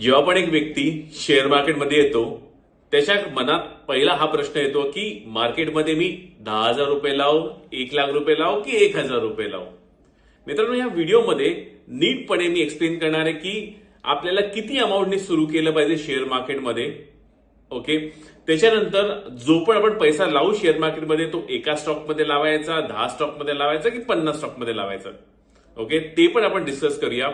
जेव्हा पण एक व्यक्ती शेअर मार्केटमध्ये येतो त्याच्या मनात पहिला हा प्रश्न येतो की मार्केटमध्ये मी दहा हजार रुपये लावू एक लाख रुपये लावू की एक हजार रुपये लावू? मित्रांनो या व्हिडिओमध्ये नीटपणे मी एक्सप्लेन करणार आहे की आपल्याला किती अमाऊंटने सुरू केलं पाहिजे शेअर मार्केटमध्ये ओके त्याच्यानंतर जो पण आपण पैसा लावू शेअर मार्केटमध्ये तो एका स्टॉकमध्ये लावायचा दहा स्टॉकमध्ये लावायचा की पन्नास स्टॉकमध्ये लावायचा ओके ते पण आपण डिस्कस करूया.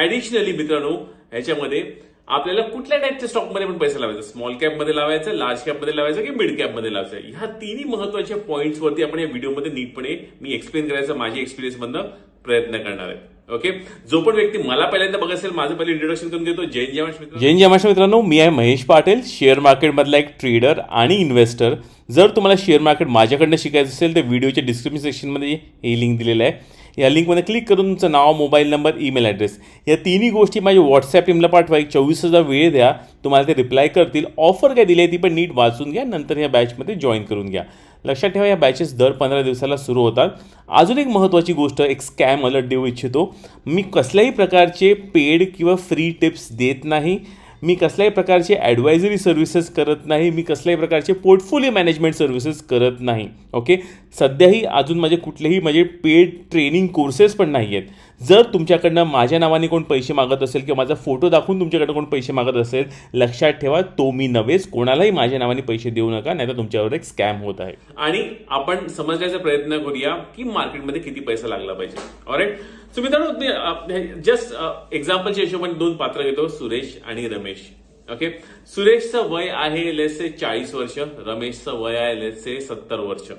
ऍडिशनली मित्रांनो ह्याच्यामध्ये आपल्याला कुठल्या टाईपच्या स्टॉकमध्ये पण पैसे लावायचं? स्मॉल कॅपमध्ये लावायचं लार्ज कॅपमध्ये लावायचं की मिड कॅपमध्ये लावायचं? ह्या तिन्ही महत्त्वाच्या पॉईंट्सवरती आपण या व्हिडिओमध्ये नीटपणे मी एक्सप्लेन करायचा माझ्या एक्सपिरियन्समधनं प्रयत्न करणार आहे. ओके जो पण व्यक्ती मला पहिल्यांदा बघत असेल माझं पहिले इंट्रोडक्शन करून घेतो जैन जमाश मित्र जैन जमाश मित्रांनो. मी आहे महेश पाटील शेअर मार्केटमधला एक ट्रेडर आणि इन्व्हेस्टर जर तुम्हाला शेअर मार्केट माझ्याकडनं शिकायचं असेल तर व्हिडिओच्या डिस्क्रिप्शन सेक्शनमध्ये हे लिंक दिलेलं आहे. या लिंकमध्ये क्लिक करून तुमचं नाव मोबाईल नंबर ईमेल ॲड्रेस या तिन्ही गोष्टी माझ्या व्हॉट्सॲप टीमला पाठवा. एक चोवीस हजार वेळ द्या. तुम्हाला ते रिप्लाय करतील. ऑफर काय दिली आहे ती पण नीट वाचून घ्या. नंतर या बॅचमध्ये जॉईन करून घ्या. लक्षात ठेवा या बॅचेस दर पंधरा दिवसाला सुरू होतात. अजून एक महत्त्वाची गोष्ट एक स्कॅम अलर्ट देऊ इच्छितो. मी कसल्याही प्रकारचे पेड किंवा फ्री टिप्स देत नाही. मी कसल्याही प्रकारचे ॲडवायझरी सर्व्हिसेस करत नाही मी कसल्याही प्रकारचे पोर्टफोलिओ मॅनेजमेंट सर्व्हिसेस करत नाही ओके सध्याही अजून माझे कुठलेही माझे पेड ट्रेनिंग कोर्सेस पण नाही आहेत जर तुमच्याकडनं माझ्या नावाने कोण पैसे मागत असेल किंवा माझा फोटो दाखवून तुमच्याकडनं कोण पैसे मागत असेल लक्षात ठेवा तो मी नव्हेच. कोणालाही माझ्या नावाने पैसे देऊ नका नाहीतर तुमच्यावर एक स्कॅम होत आहे. आणि आपण समजण्याचा प्रयत्न करूया की मार्केटमध्ये किती पैसा लागला पाहिजे. ऑरेट सो मित्रांनो जस्ट एक्झाम्पलच्या हिशोबाने दोन पात्र घेतो सुरेश आणि रमेश. ओके सुरेशचं वय आहे लेसे चाळीस वर्ष. रमेशचं वय आहे लेसे सत्तर वर्ष.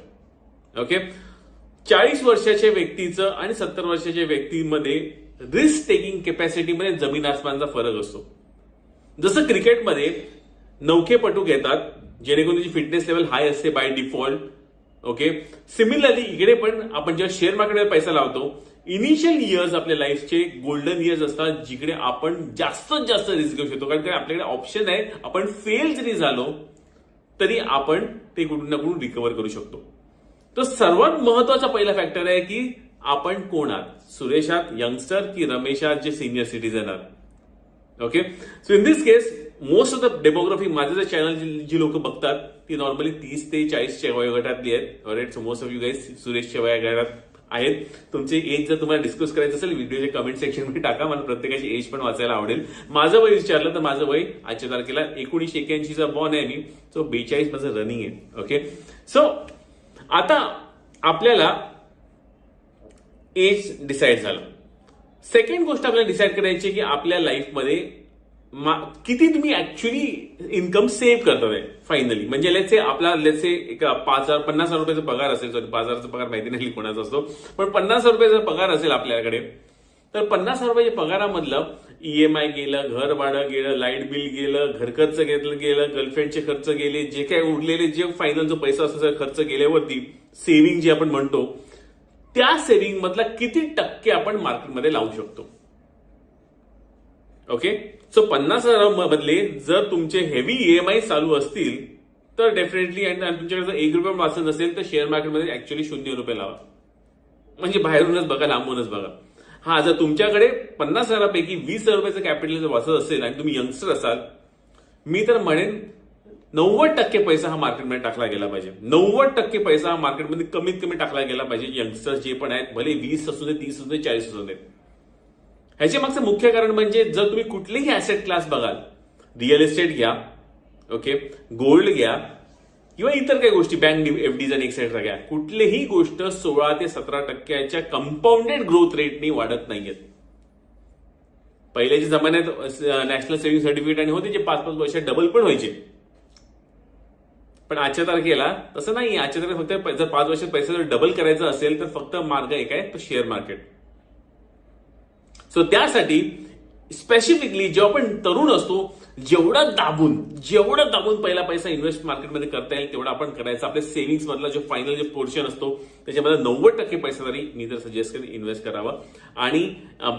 ओके चाळीस वर्षाच्या व्यक्तीचं आणि सत्तर वर्षाच्या व्यक्तीमध्ये रिस्क टेकिंग कॅपॅसिटीमध्ये जमीन आसमानचा फरक असतो. जसं क्रिकेटमध्ये नौकेपटू घेतात जेणेकरून त्याची फिटनेस लेवल हाय असते बाय डिफॉल्ट ओके सिमिलरली इकडे पण आपण जेव्हा शेअर मार्केटमध्ये पैसा लावतो इनिशियल इयर्स आपल्या लाईफचे गोल्डन इयर्स असतात जिकडे आपण जास्तीत जास्त रिस्क घेऊ शकतो. कारण आपल्याकडे ऑप्शन आहे आपण फेल जरी झालो तरी आपण ते कुठून ना कुठून रिकवर करू शकतो. तर सर्वात महत्त्वाचा पहिला फॅक्टर आहे की आपण कोण आहात? सुरेशात यंगस्टर की रमेशात जे सिनियर सिटीजन आहात. Okay so in this case most of the demography माझं जे चॅनल जी लोक बघतात ती नॉर्मली तीस ते चाळीसच्या वयोगटातली आहेत. Right so most of you guys सुरेशच्या वयोगटात आहेत. तुमची एज जर तुम्हाला डिस्कस करायचं असेल व्हिडिओच्या कमेंट सेक्शनमध्ये टाका. मला प्रत्येकाची एज पण वाचायला आवडेल. माझं वय विचारलं तर माझं वय आजच्या तारखेला एकोणीशे एक्याऐंशीचा बॉर्न आहे मी. सो बेचाळीस माझं रनिंग आहे. ओके सो आता आपल्याला एज डिसाईड झालं. सेकंड गोष्ट आपल्याला डिसाईड करायची की आपल्या लाईफमध्ये किती तुम्ही ऍक्च्युली इन्कम सेव्ह करताय फायनली म्हणजे लेट्स से आपला लेट्स से एक पाच हजार पन्नास हजार रुपयाचा पगार असेल सॉरी पाच हजारचा पगार माहिती नाही कोणाचा असतो पण पन्नास हजार रुपयाचा पगार असेल आपल्याकडे तर पन्नास हजार रुपयाच्या पगारामधलं ईएमआय गेलं घर भाडं गेलं लाइट बिल गेलं घर खर्च घेतलं गेलं गर्लफ्रेंडचे खर्च गेले जे काय उरलेले जे फायनल जो पैसा असतो खर्च गेल्यावरती सेव्हिंग जे आपण म्हणतो त्या सेव्हिंग मधला किती टक्के आपण मार्केटमध्ये लावू शकतो? ओके सो पन्नास हजारमधले जर तुमचे हेवी ईएमआय चालू असतील तर डेफिनेटली आणि तुमच्याकडे जर एक रुपये वाचत नसेल तर शेअर मार्केटमध्ये ऍक्च्युली शून्य रुपये लावा. म्हणजे बाहेरूनच बघा लांबूनच बघा. हा जर तुमच्याकडे पन्नास हजारापैकी वीस हजार रुपयाचं कॅपिटल जर वाचत असेल आणि तुम्ही यंगस्टर असाल मी तर म्हणेन नव्वद टक्के पैसा हा मार्केटमध्ये टाकला गेला पाहिजे. नव्वद टक्के पैसा हा मार्केटमध्ये कमीत कमी टाकला गेला पाहिजे. यंगस्टर्स जे पण आहेत भले वीस असू दे तीस असू दे चाळीस असू दे. ह्याचे मागचं मुख्य कारण म्हणजे जर तुम्ही कुठलेही ऍसेट क्लास बघाल रिअल इस्टेट घ्या ओके गोल्ड घ्या किंवा इतर काही गोष्टी बँक एफडीज आणि एक्सेट्रा घ्या कुठलीही गोष्ट सोळा ते सतरा टक्क्याच्या कंपाऊंडेड ग्रोथ रेटनी वाढत नाहीयेत. पहिल्याच्या जमान्यात नॅशनल सेव्हिंग सर्टिफिकेट आणि होते जे पाच पाच वर्ष डबल पण व्हायचे. पण आजच्या तारखेला तसं नाही आजच्या तारखेला फक्त जर पाच वर्षात पैसे जर डबल करायचं असेल तर फक्त मार्ग एक आहे तो शेअर मार्केट सो त्यासाठी स्पेसिफिकली जेव्हा आपण तरुण असतो जेवढं दाबून जेवढा दाबून पहिला पैसा इन्व्हेस्ट मार्केटमध्ये करता येईल तेवढा आपण करायचा. आपल्या सेव्हिंग्स मधला जो फायनल जे पोर्शन असतो त्याच्यामध्ये नव्वद टक्के पैसा तरी मी तर सजेस्ट करेन इन्व्हेस्ट करावा. आणि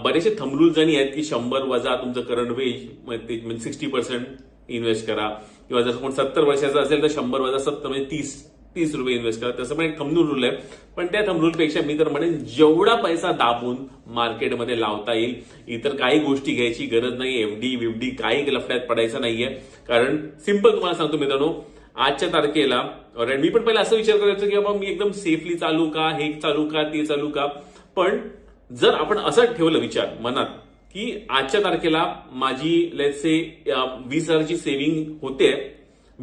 बरेचसे थमरूल जणी आहेत की शंभर वजा तुमचं करंट वेज म्हणजे सिक्स्टी पर्सेंट इन्व्हेस्ट करा. किंवा जर कोण सत्तर वर्षाचा असेल तर शंभर वजा सत्तर म्हणजे तीस. तीस रुपये इन्व्हेस्ट करा. तसं पण एक थंबनूल रूल आहे. पण त्या थंबनूल पेक्षा मी तर म्हणेन जेवढा पैसा दाबून मार्केटमध्ये लावता येईल इतर काही गोष्टी घ्यायची गरज नाही एफडी विफडी काही लफड्यात पडायचं नाहीये. कारण सिंपल तुम्हाला सांगतो मित्रांनो आजच्या तारखेला alright, मी पण पहिला असं विचार करायचो की बाबा मी एकदम सेफली चालू का हे चालू का ते चालू का? पण जर आपण असं ठेवलं विचार मनात की आजच्या तारखेला माझी लेट से वीस हजारची सेव्हिंग होते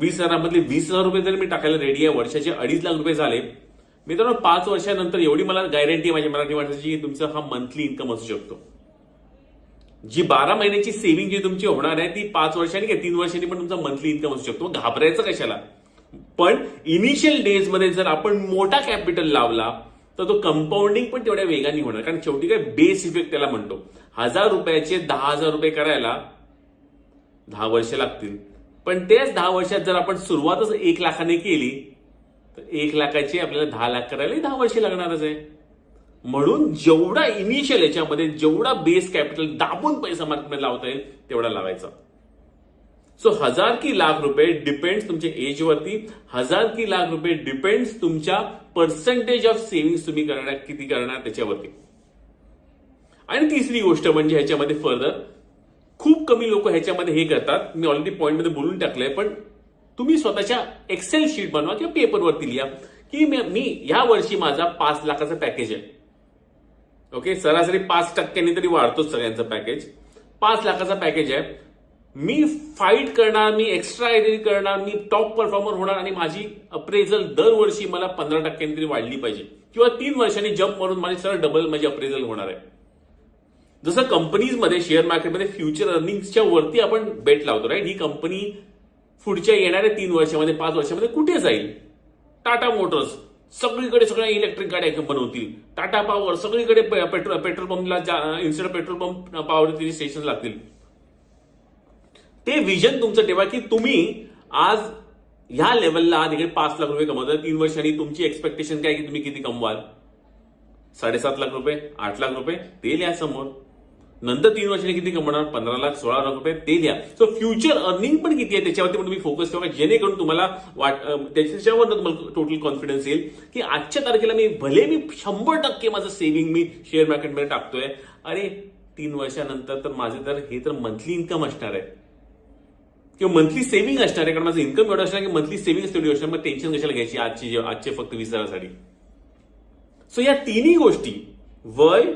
वीस हजारामधले वीस हजार रुपये जर मी टाकायला रेडी आहे वर्षाचे अडीच लाख रुपये झाले मित्रांनो पाच वर्षानंतर एवढी मला गॅरंटी माझ्या मराठी माणसाची की तुमचा हा मंथली इन्कम असू शकतो. जी बारा महिन्याची सेव्हिंग जी तुमची होणार आहे ती पाच वर्षांनी किंवा तीन वर्षांनी पण तुमचा मंथली इन्कम असू शकतो. घाबरायचं कशाला? पण इनिशियल डेजमध्ये जर आपण मोठा कॅपिटल लावला तर तो कंपाऊंडिंग पण तेवढ्या वेगाने होणार. कारण शेवटी काय बेस इफेक्ट त्याला म्हणतो. हजार रुपयाचे दहा हजार रुपये करायला दहा वर्ष लागतील. पण तेच दहा वर्षात जर आपण सुरुवातच एक लाखाने केली तर एक लाखाची आपल्याला दहा लाख करायला दहा वर्षे लागणारच आहे. म्हणून जेवढा इनिशियल याच्यामध्ये जेवढा बेस कॅपिटल दाबून पैसा मार्केटमध्ये लावता येईल तेवढा लावायचा. सो हजार की लाख रुपये डिपेंड्स तुमच्या एज वरती हजार की लाख रुपये डिपेंड्स तुमच्या पर्सेंटेज ऑफ सेव्हिंग तुम्ही करणार किती करणार त्याच्यावरती. आणि तिसरी गोष्ट म्हणजे ह्याच्यामध्ये फर्दर खूप कमी लोक ह्याच्यामध्ये हे करतात. मी ऑलरेडी पॉईंटमध्ये बोलून टाकलंय पण तुम्ही स्वतःच्या एक्सेल शीट बनवा किंवा पेपरवरती लिहा की मी- मी या वर्षी माझा पाच लाखाचा पॅकेज आहे. ओके सरासरी पाच टक्क्यांनी तरी वाढतोच सगळ्यांचं पॅकेज पाच लाखाचा पॅकेज आहे. मी फाईट करणार मी एक्स्ट्रा एडिट करणार मी टॉप परफॉर्मर होणार आणि माझी अप्रेझल दरवर्षी मला पंधरा टक्क्यांनी तरी वाढली पाहिजे. किंवा तीन वर्षांनी जम्प मारून माझी सरळ डबल माझी अप्रेझल होणार आहे. जसं कंपनीजमध्ये शेअर मार्केटमध्ये फ्युचर अर्निंगच्या वरती आपण बेट लावतो राईट ही कंपनी पुढच्या येणाऱ्या तीन वर्षामध्ये पाच वर्षामध्ये कुठे जाईल? टाटा मोटर्स सगळीकडे सगळ्या इलेक्ट्रिक गाड्या बनवतील टाटा पॉवर सगळीकडे petrol petrol पंपला instead petrol pump power station लागतील. ते विजन तुमचं ठेवा की तुम्ही आज ह्या लेवलला तिकडे पाच लाख रुपये कमवता तीन वर्षांनी तुमची एक्सपेक्टेशन काय की तुम्ही किती कमवाल? साडेसात लाख रुपये आठ लाख रुपये ते लिहा समोर नंतर तीन वर्षाने किती कमवणार? पंधरा लाख सोळा लाख रुपये ते द्या. सो फ्युचर अर्निंग पण किती आहे त्याच्यावरती पण तुम्ही फोकस ठेवा जेणेकरून तुम्हाला वाट त्याच्यावर तुम्हाला टोटल कॉन्फिडन्स येईल की आजच्या तारखेला मी भले मी शंभर टक्के माझं सेव्हिंग मी शेअर मार्केटमध्ये टाकतोय अरे तीन वर्षानंतर तर माझे तर हे तर मंथली इन्कम असणार आहे. किंवा मंथली सेव्हिंग असणार आहे कारण माझं इन्कम एवढं असणार की मंथली सेव्हिंग तेवढी असणार मग टेन्शन कशाला घ्यायची आजची आजचे फक्त वीस हजारासाठी? सो या तिन्ही गोष्टी वय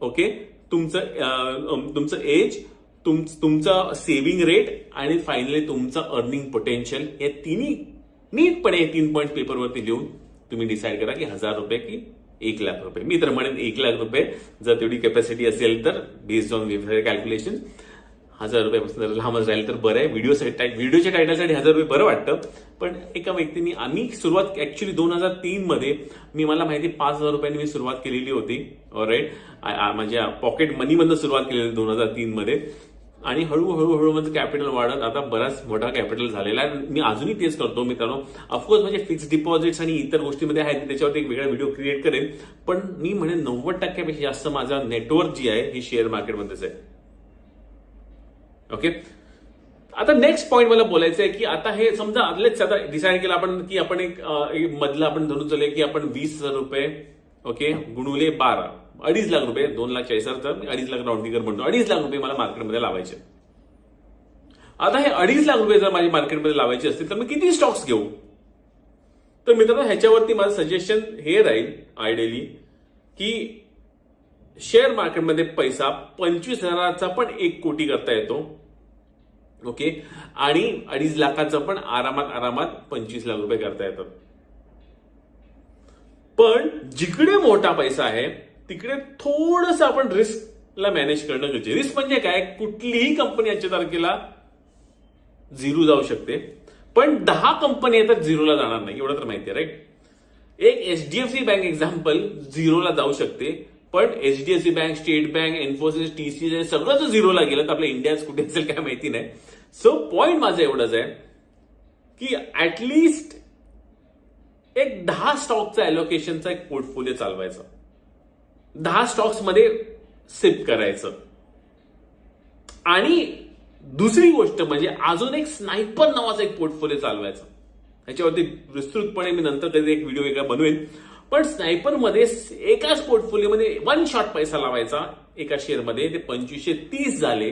ओके तुमचं तुमचं एज तुम तुमचं सेव्हिंग रेट आणि फायनली तुमचं अर्निंग पोटेन्शियल या तिन्ही नीटपणे तीन पॉईंट पेपरवरती लिहून तुम्ही डिसाईड करा की हजार रुपये की एक लाख रुपये. मी तर म्हणेन एक लाख रुपये. जर तेवढी कॅपॅसिटी असेल तर बेस्ड ऑन कॅल्क्युलेशन हजार रुपयापासून जर लांबच राहील तर बरं आहे. व्हिडिओ व्हिडिओच्या टायटलसाठी हजार रुपये बरं वाटतं. पण एका व्यक्तीने आम्ही सुरुवात ऍक्च्युली दोन हजार तीनमध्ये मी मला माहिती पाच हजार रुपयांनी मी सुरुवात केलेली होती. राईट माझ्या पॉकेट मनीमधनं सुरुवात केलेली दोन हजार तीनमध्ये आणि हळूहळू हळू माझं कॅपिटल वाढत आता बराच मोठा कॅपिटल झालेला आहे. मी अजूनही तेच करतो मित्रांनो. ऑफकोर्स म्हणजे फिक्स डिपॉझिट्स आणि इतर गोष्टीमध्ये आहेत त्याच्यावरती एक वेगळा व्हिडिओ क्रिएट करेन. पण मी म्हणेन नव्वद टक्क्यापेक्षा जास्त माझा नेटवर्क जी आहे ही शेअर मार्केटमध्येच आहे. ओके आता नेक्स्ट पॉईंट मला बोलायचं आहे की आता हे समजा आदलेच आता डिसाईड केलं आपण की आपण एक मधलं आपण धरून चालूया की आपण वीस हजार रुपये ओके गुणुले बारा. अडीच लाख रुपये दोन लाख चाळीस हजार तर मी अडीच लाख राऊंडिंग म्हणतो. अडीच लाख रुपये मला मार्केटमध्ये लावायचे. आता हे अडीच लाख रुपये जर माझ्या मार्केटमध्ये लावायचे असतील तर मी किती स्टॉक्स घेऊ? तर मित्रांनो ह्याच्यावरती माझं सजेशन हे राहील आयडियली की शेअर मार्केटमध्ये पैसा पंचवीस हजाराचा पण एक कोटी करता येतो. ओके आणि अडीच लाखाचा पण आरामात आरामात पंचवीस लाख रुपये करता येतात. पण जिकडे मोठा पैसा आहे तिकडे थोडस आपण रिस्कला मॅनेज करणं गरजेचं रिस्क म्हणजे काय? कुठलीही कंपनी आजच्या तारखेला झिरो जाऊ शकते. पण दहा कंपनी येतात झिरोला जाणार नाही. एवढं तर माहिती आहे राईट एक एचडीएफसी बँक एक्झाम्पल झिरोला जाऊ शकते. पण HDFC bank state bank Infosys TCS सगळं जर झिरोला गेलं तर आपल्या इंडियाच कुठे असेल काय माहिती नाही. सो पॉईंट माझं एवढंच आहे की ऍटलिस्ट एक दहा स्टॉकचा ॲलोकेशनचा एक पोर्टफोलिओ चालवायचा. दहा स्टॉक्समध्ये सिप करायचं. आणि दुसरी गोष्ट म्हणजे अजून एक स्नायपर नावाचा एक पोर्टफोलिओ चालवायचा. ह्याच्यावरती विस्तृतपणे मी नंतर कधी एक व्हिडिओ वेगळा बनवेल पण स्नायपरमध्ये एकाच पोर्टफोलिओमध्ये वन शॉट पैसा लावायचा एका शेअरमध्ये. ते पंचवीसशे तीस झाले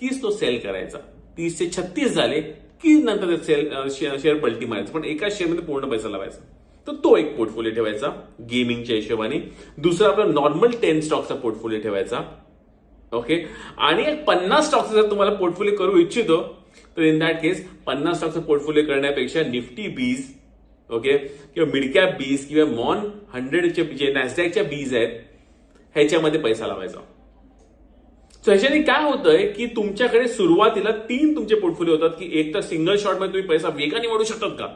कीच तो सेल करायचा. तीसशे छत्तीस झाले की नंतर ते सेल शेअर पलटी मारायचं. पण एका शेअरमध्ये पूर्ण पैसा लावायचा. तर तो एक पोर्टफोलिओ ठेवायचा गेमिंगच्या हिशोबाने. दुसरा आपला नॉर्मल टेन स्टॉकचा पोर्टफोलिओ ठेवायचा. ओके आणि एक पन्नास स्टॉकचा जर तुम्हाला पोर्टफोलिओ करू इच्छितो तर इन दॅट केस पन्नास स्टॉकचा पोर्टफोलिओ करण्यापेक्षा निफ्टी बीज ओके किंवा मिडकॅप बीज किंवा मॉन हंड्रेडचे जे नॅसडॅकच्या बीज आहेत ह्याच्यामध्ये पैसा लावायचा. सो ह्याच्याने काय होतंय की तुमच्याकडे सुरुवातीला तीन तुमचे पोर्टफोलिओ होतात की एक तर सिंगल शॉटमध्ये तुम्ही पैसा वेगाने वाढू शकतात का?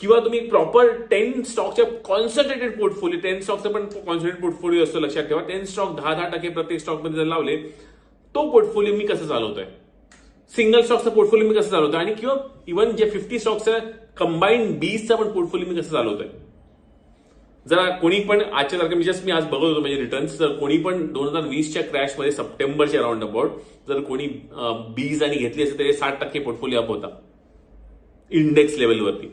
किंवा तुम्ही प्रॉपर टेन स्टॉकच्या कॉन्सन्ट्रेटेड पोर्टफोलिओ टेन स्टॉकचा पण कॉन्सन्ट्रेटेड पोर्टफोलिओ असतो लक्षात ठेवा. टेन स्टॉक दहा दहा टक्के प्रत्येक स्टॉकमध्ये जर लावले तो पोर्टफोलिओ मी कसं चालवतोय? सिंगल स्टॉकचा पोर्टफोलिओ मी कसं चालवतोय? आणि किंवा इव्हन जे फिफ्टी स्टॉकचा कंबाईन बीसचा पण पोर्टफोलिओ मी कसं चालवतोय? जरा कोणी पण आजच्या तारखे जस्ट मी आज बघत होतो म्हणजे रिटर्न्स जर कोणी पण दोन हजार वीसच्या क्रॅशमध्ये सप्टेंबरच्या राऊंड अबाउट जर कोणी बीज आणि घेतली असेल तर हे साठ टक्के पोर्टफोलिओ अप होता. इंडेक्स लेवलवरती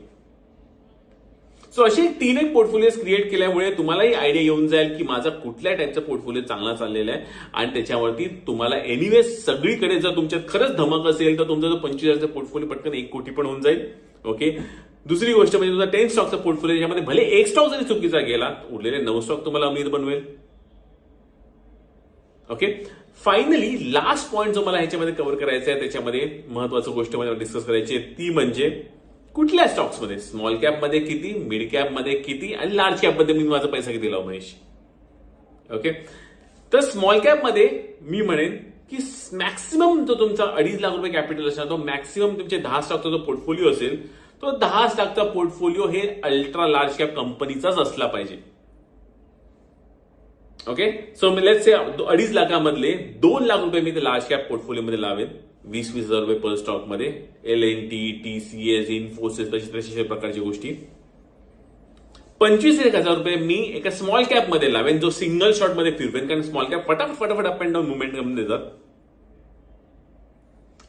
सो असे तीन एक पोर्टफोलिओ क्रिएट केल्यामुळे तुम्हालाही आयडिया येऊन जाईल की माझा कुठल्या टाईपचा पोर्टफोलिओ चांगला चाललेला आहे. आणि त्याच्यावरती तुम्हाला एनिवे सगळीकडे जर तुमच्यात खरंच धमक असेल तर तुमचा जो पंचवीस हजारचा पोर्टफोलिओ पटकन एक कोटी पण होऊन जाईल. ओके दुसरी गोष्ट म्हणजे तुमचा टेन स्टॉकचा पोर्टफोलिओ ज्यामध्ये भले एक स्टॉक जरी चुकीचा गेला उरलेले नऊ स्टॉक तुम्हाला अमीर बनवेल. ओके फायनली लास्ट पॉईंट जो मला ह्याच्यामध्ये कव्हर करायचा आहे त्याच्यामध्ये महत्वाची गोष्ट मला डिस्कस करायची आहे ती म्हणजे कुठल्या स्टॉक्समध्ये स्मॉल कॅपमध्ये किती मिड कॅपमध्ये किती आणि लार्ज कॅपमध्ये मी माझा पैसा किती लावू महेश? ओके तर स्मॉल कॅपमध्ये मी म्हणेन की मॅक्सिमम जो तुमचा अडीच लाख रुपये कॅपिटल असणार तो मॅक्सिमम तुमचे दहा स्टॉकचा जो पोर्टफोलिओ असेल तो दहा स्टॉकचा पोर्टफोलिओ हे अल्ट्रा लार्ज कॅप कंपनीचाच असला पाहिजे. ओके सो लेट्स से अडीच लाखामधले दोन लाख रुपये मी ते लार्ज कॅप पोर्टफोलिओमध्ये लावेन. वीस वीस हजार रुपये पर स्टॉकमध्ये. L N T T C S Infosys तशी तशी प्रकारची गोष्टी. पंचवीस एक हजार रुपये मी एका स्मॉल कॅपमध्ये लावेन जो सिंगल शॉटमध्ये फिरवेन. कारण स्मॉल कॅप फटाफट फटाफट अप अँड डाऊन मुवमेंट करून देतात.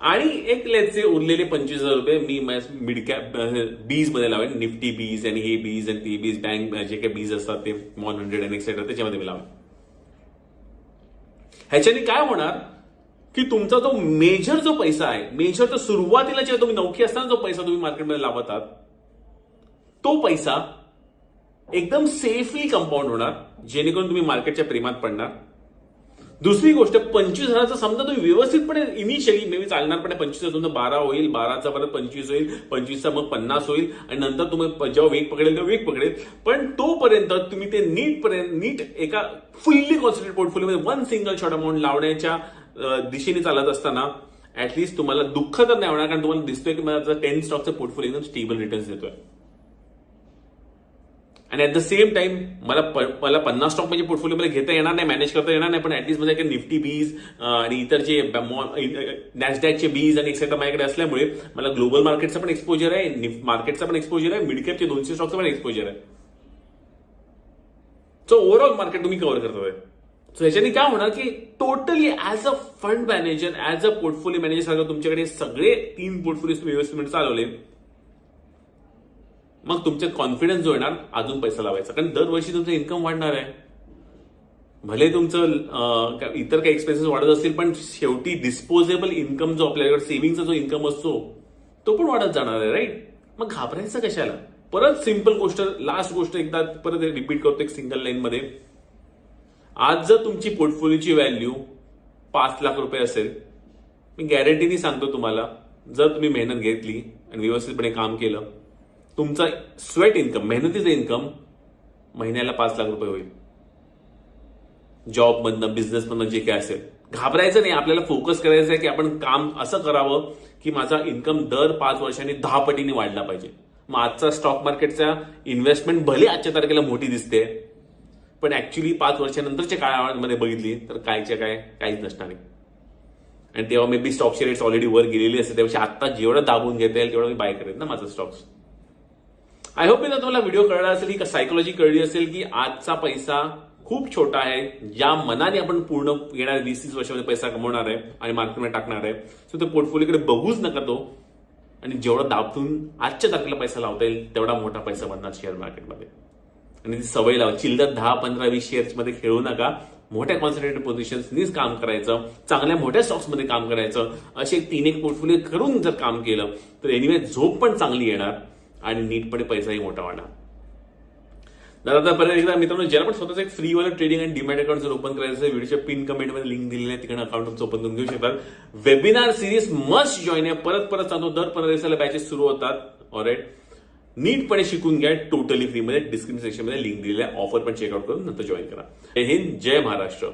आणि एक लेटचे उरलेले पंचवीस हजार रुपये मी मिड कॅप बीजमध्ये लावेन. निफ्टी बीज आणि हे बीज आणि ती बीज बँक जे काही बीज असतात ते वन हंड्रेड आणि एक्सेट्रा त्याच्यामध्ये मी लावेन. ह्याच्याने काय होणार? की तुमचा जो मेजर जो पैसा आहे मेजर तर सुरुवातीला जेव्हा तुम्ही नौकी असताना जो पैसा तुम्ही मार्केटमध्ये लावतात तो पैसा एकदम सेफली कंपाऊंड होणार जेणेकरून तुम्ही मार्केटच्या प्रेमात पडणार. दुसरी गोष्ट पंचवीस हजाराचा समजा तुम्ही व्यवस्थितपणे इनिशियली मे बी चालणार पण पंचवीस तुमचं बारा होईल बाराचा परत पंचवीस होईल पंचवीसचा मग पन्नास होईल आणि नंतर तुम्ही जेव्हा वेग पकडेल तेव्हा वेग पकडेल. पण तोपर्यंत तुम्ही ते नीटपर्यंत नीट एका फुल्ली कॉन्सन्ट्रेट पोर्टफोलिओमध्ये वन सिंगल शॉर्ट अमाऊंट लावण्याच्या दिशेने चालत असताना ऍटलीस्ट तुम्हाला दुःख तर नाही होणार कारण तुम्हाला दिसतोय की माझा टेन स्टॉकचा पोर्टफोलिओ एकदम स्टेबल रिटर्न्स देतोय. आणि ॲट द सेम टाइम मला प- मला पन्नास स्टॉक म्हणजे पोर्टफोलिओमध्ये घेता येणार नाही मॅनेज करता येणार नाही पण ऍटलीस्ट माझ्याकडे निफ्टी बीज आणि इतर जे नॅसडॅकचे बीज आणि एक्सेट्रा माझ्याकडे असल्यामुळे मला ग्लोबल मार्केटचा पण एक्सपोजर आहे निफ- मार्केटचा पण एक्सपोजर आहे मिड कॅपचे दोनशे स्टॉकचा पण एक्सपोजर आहे. सो ओव्हरऑल मार्केट तुम्ही कव्हर करतोय सो ह्याच्याने काय होणार की totally as a fund manager as a portfolio manager सारखं तुमच्याकडे सगळे तीन पोर्टफोलिओ तुम्ही इन्व्हेस्टमेंट चालवले मग तुमच्यात कॉन्फिडन्स जो येणार अजून पैसा लावायचा. कारण दरवर्षी तुमचं इन्कम वाढणार आहे. भले तुमचं इतर काही एक्सपेन्सेस वाढत असतील पण शेवटी डिस्पोजेबल इन्कम जो आपल्याकडे सेव्हिंगचा जो इन्कम असतो तो पण वाढत जाणार आहे राईट मग घाबरायचं कशाला? परत सिंपल गोष्ट लास्ट गोष्ट एकदा परत रिपीट करतो एक सिंगल लाईन मध्ये. आज जर तुमची पोर्टफोलिओची व्हॅल्यू पाच लाख रुपये असेल मी गॅरंटीनी सांगतो तुम्हाला जर तुम्ही मेहनत घेतली आणि व्यवस्थितपणे काम केलं तुमचा स्वेट इन्कम मेहनतीचं इन्कम महिन्याला पाच लाख रुपये होईल. जॉबमधनं बिझनेसमधनं जे काय असेल. घाबरायचं नाही आपल्याला फोकस करायचं आहे की आपण काम असं करावं की माझा इन्कम दर पाच वर्षांनी दहा पटीने वाढला पाहिजे. मग आजचा स्टॉक मार्केटचा इन्व्हेस्टमेंट भले आजच्या तारखेला मोठी दिसते पण ऍक्च्युली पाच वर्षानंतरच्या काळामध्ये बघितली तर कायच्या काय काहीच नसणार आहे आणि तेव्हा maybe stocks rates already वर गेलेली असते त्यापेक्षा आत्ता जेवढं दाबून घेता येईल तेवढं मी बाय करेन ना माझं स्टॉक्स आय होप मी तुम्हाला व्हिडिओ कळला असेल की सायकोलॉजी कळली असेल की आजचा पैसा खूप छोटा आहे ज्या मनाने आपण पूर्ण येणाऱ्या वीस तीस वर्षामध्ये पैसा कमवणार आहे आणि मार्केटमध्ये टाकणार आहे. सो तो पोर्टफोलिओकडे बघूच नका तो. आणि जेवढा दाबून आजच्या तारखेला पैसा लावता येईल तेवढा मोठा पैसा बनणार शेअर मार्केटमध्ये आणि ती सवय लावा. चिल्लर दहा पंधरा वीस शेअर्समध्ये खेळू नका. मोठ्या कॉन्सन्ट्रेटेड पोझिशन्सनीच काम करायचं. चांगल्या मोठ्या स्टॉक्समध्ये काम करायचं. असे तीन एक पोर्टफोलिओ करून जर काम केलं तर एनिवे झोप पण चांगली येणार. आणि नीटपणे पैसाही मोठा वाढा दादा आता परत एकदा मित्रांनो ज्याला पण स्वतःच एक फ्री वाला ट्रेडिंग आणि डिमॅट अकाउंट जर ओपन करायचं असेल व्हिडिओच्या पिन कमेंटमध्ये लिंक दिलेली आहे तिकडे अकाउंट तुमचं ओपन करून घेऊ शकतात वेबिनार सिरीज मस्ट जॉईन आहे परत परत सांगतो दर पंधरा दिवसाला बॅचेस सुरू होतात. ऑलराईट नीटपणे शिकून घ्या टोटली फ्रीमध्ये डिस्क्रिप्शन सेक्शनमध्ये लिंक दिलेली आहे. ऑफर पण चेकआउट करून नंतर जॉईन करा. जय हिंद जय महाराष्ट्र.